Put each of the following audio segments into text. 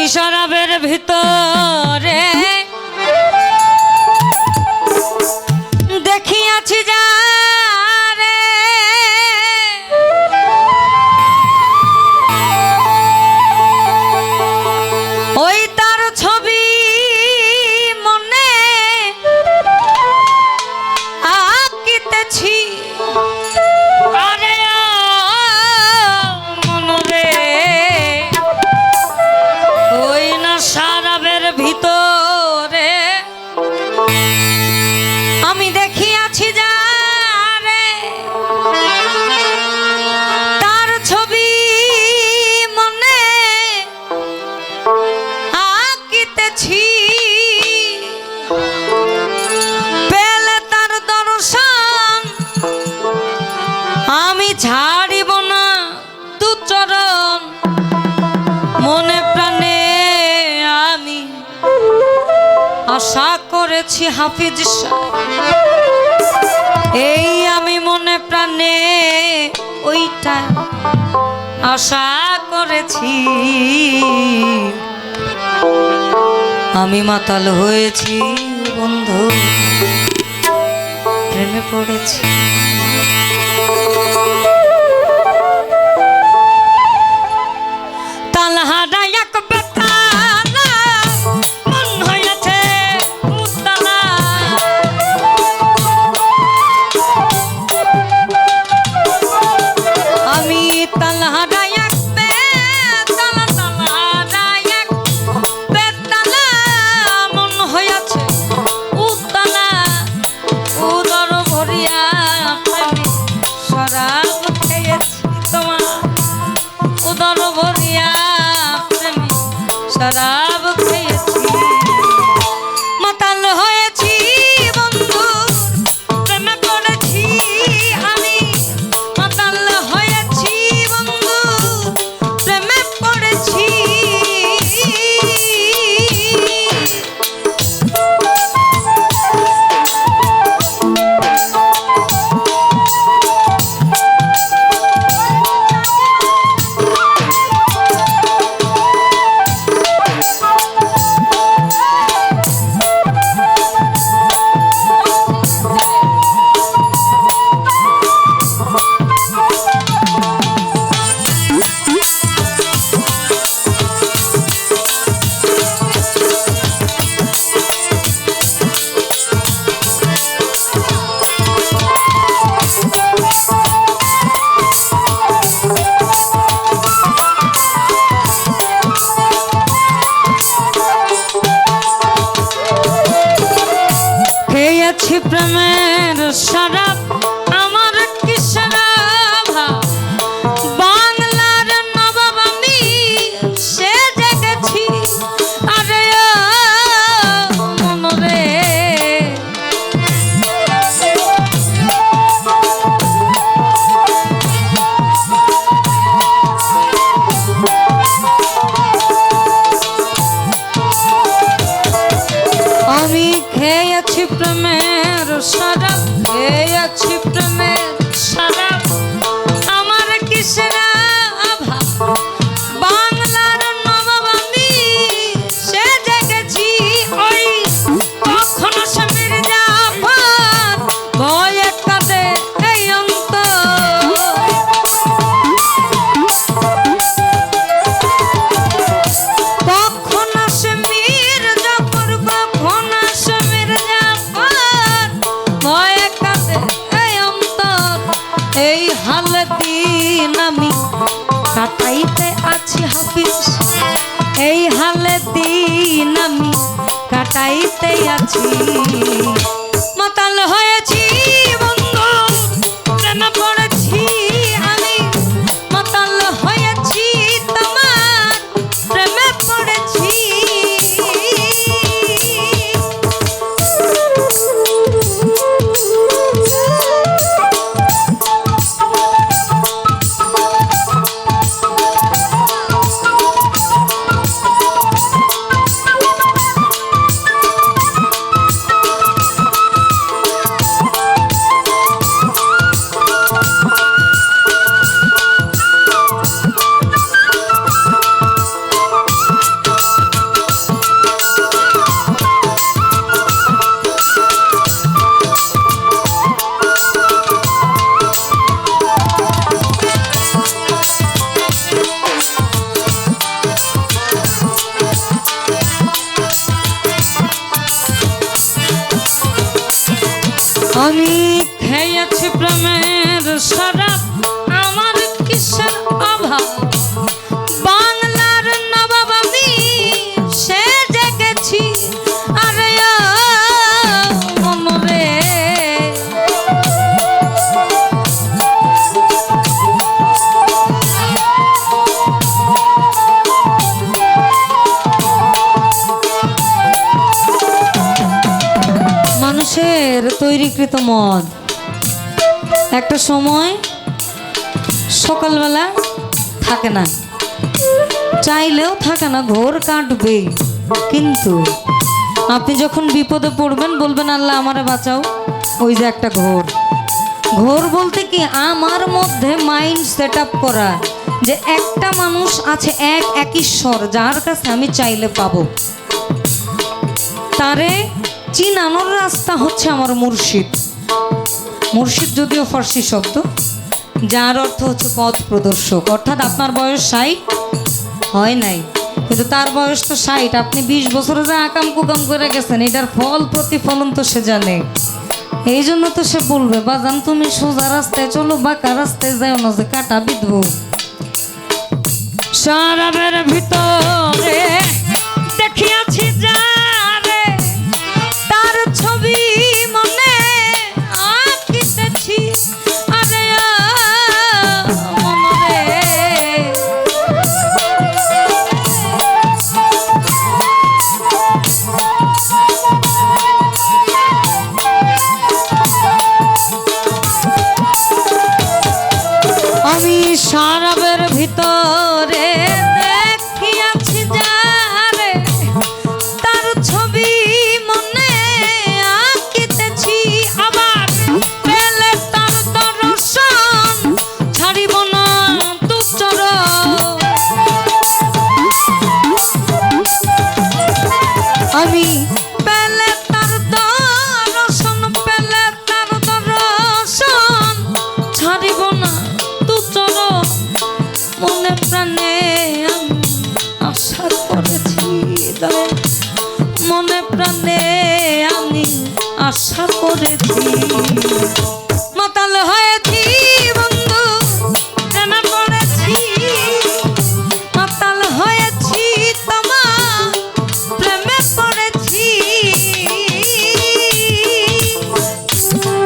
বিশরাবের ভিতরে হাফিজ এই আমি মনে প্রাণে ওইটা আশা করেছি। আমি মাতাল হয়েছি বন্ধু। প্রেমে পড়েছি। তাইতে আছি। তৈরিকৃত মদ। একটা সময় সকালবেলা থাকে না। চাইলেও থাকে না, ঘোর কাটবে। কিন্তু আপনি যখন বিপদে পড়বেন, বলবেন, আল্লাহ, আমারে বাঁচাও। ওই যে একটা ঘোর। ঘোর বলতে কি, আমার মধ্যে মাইন্ড সেট আপ করা যে একটা মানুষ আছে এক এক ঈশ্বর, যার কাছে আমি চাইলে পাবো। তারে চিনানোর রাস্তা হচ্ছে আমার মুর্শিদ। মুর্শিদ যদিও ফার্সি শব্দ, যার অর্থ হচ্ছে পথ প্রদর্শক। অর্থাৎ আপনার বয়স ষাট, হয় নাই। কিন্তু তার বয়স তো ষাট, আপনি বিশ বছরে যা আকাম কুকাম করে গেছেন, এটার ফল প্রতিফলন তো সে জানে। এই জন্য তো সে বলবে, বাজান, তুমি সোজা রাস্তায় চলো, বাঁকা রাস্তায় যাও না যে কাটা বিধবো। সারাবের ভিতরে মনে প্রাণে আমি আশা করেছি। মাতাল হয়েছি বন্ধু, প্রেমে পড়েছি। মাতাল হয়েছি তোমার প্রেমে পড়েছি। শ্বেত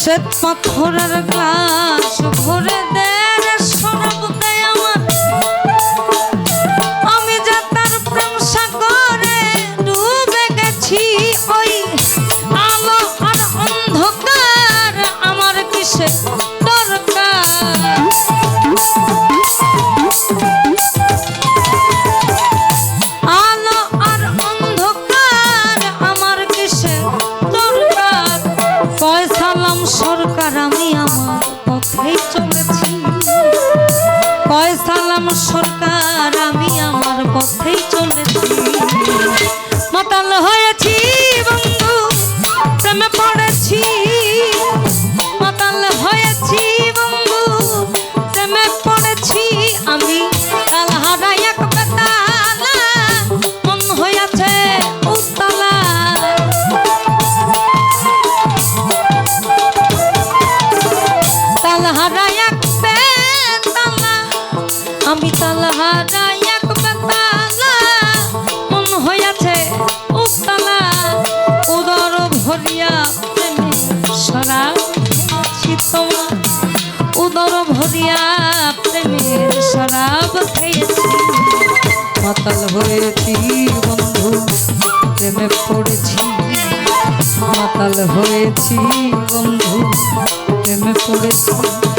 শ্বেত পাথরের গ্লাস ভরে তালহারা এক বেতালা আমি তালহারা এক বেতালা মন হইয়াছে উত্তালা উদর ভরিয়া প্রেমে সরা তোমার উদর ভরিয়া প্রেমের শরাব খেয়েছি মাতাল হয়েছি বন্ধু, প্রেমে পড়েছি। মাতাল হয়েছি বন্ধু পড়েছি